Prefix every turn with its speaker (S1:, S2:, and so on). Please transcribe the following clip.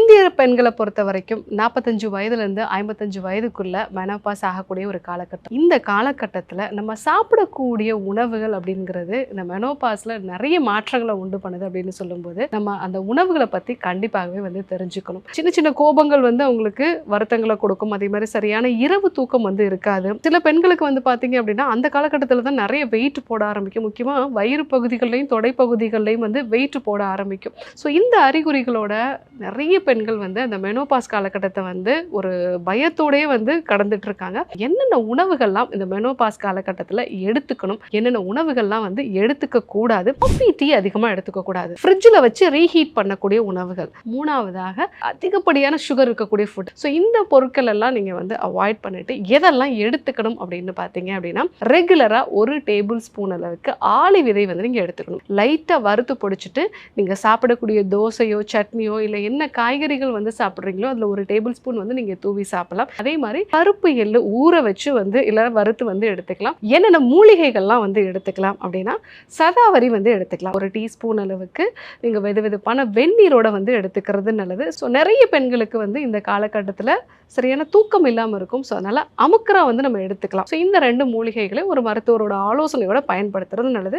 S1: இந்திய பெண்களை பொறுத்த வரைக்கும் நாற்பத்தஞ்சு வயதுலேருந்து ஐம்பத்தஞ்சு வயதுக்குள்ள மெனோபாஸ் ஆகக்கூடிய ஒரு காலகட்டம். இந்த காலகட்டத்தில் நம்ம சாப்பிடக்கூடிய உணவுகள் அப்படிங்கிறது இந்த மெனோபாஸில் நிறைய மாற்றங்களை உண்டு பண்ணுது அப்படின்னு சொல்லும்போது நம்ம அந்த உணவுகளை பற்றி கண்டிப்பாகவே வந்து தெரிஞ்சுக்கணும். சின்ன சின்ன கோபங்கள் வந்து அவங்களுக்கு வருத்தங்களை கொடுக்கும். அதே மாதிரி சரியான இரவு தூக்கம் வந்து இருக்காது. சில பெண்களுக்கு வந்து பார்த்தீங்க அப்படின்னா அந்த காலகட்டத்தில் தான் நிறைய வெயிட் போட ஆரம்பிக்கும். முக்கியமாக வயிறு பகுதிகள்லையும் தொடை பகுதிகள்லையும் வந்து வெயிட் போட ஆரம்பிக்கும். ஸோ இந்த அறிகுறிகளோட நிறைய பெண்கள் வந்து அந்த மெனோபாஸ் காலகட்டத்தை வந்து ஒரு பயத்தோடயே வந்து கடந்துட்டு இருக்காங்க என்னென்ன உணவுகள்லாம் இந்த மெனோபாஸ் காலகட்டத்தில் எடுத்துக்கணும்? என்னென்ன உணவுகள்லாம் வந்து எடுத்துக்க கூடாது? காஃபி டீ அதிகமாக எடுத்துக்க கூடாது. ஃப்ரிட்ஜில் வச்சு ரீஹீட் பண்ணக்கூடிய உணவுகள். மூணாவதாக அதிகப்படியான சுகர் இருக்கக்கூடிய ஃபுட் ஸோ இந்த பொருட்கள் எல்லாம் நீங்கள் வந்து அவாய்ட் பண்ணிட்டு எதெல்லாம் எடுத்துக்கணும் அப்படின்னு பார்த்தீங்க அப்படின்னா ரெகுலராக ஒரு டேபிள் ஸ்பூன் அளவுக்கு ஆளி விதை வந்து நீங்கள் எடுத்துக்கணும். லைட்டாக வறுத்து பொடிச்சிட்டு நீங்கள் சாப்பிடக்கூடிய தோசையோ சட்னியோ இல்லை என்ன காய் காய்கறிகள் வந்து சாப்பிட்றீங்களோ அதில் ஒரு டேபிள் ஸ்பூன் வந்து நீங்கள் தூவி சாப்பிடலாம். அதே மாதிரி கருப்பு எள்ளு ஊற வச்சு வந்து இல்லை வறுத்து வந்து எடுத்துக்கலாம். என்னென்ன மூலிகைகள்லாம் வந்து எடுத்துக்கலாம் அப்படின்னா சதாவரி வந்து எடுத்துக்கலாம். ஒரு டீஸ்பூன் அளவுக்கு நீங்கள் வெது வெதுப்பான வெந்நீரோட வந்து எடுத்துக்கிறது நல்லது. ஸோ நிறைய பெண்களுக்கு வந்து இந்த காலகட்டத்தில் சரியான தூக்கம் இல்லாமல் இருக்கும். ஸோ அதனால் அமுக்கரா வந்து நம்ம எடுத்துக்கலாம். ஸோ இந்த ரெண்டு மூலிகைகளை ஒரு மருத்துவரோட ஆலோசனையோட பயன்படுத்துறது நல்லது.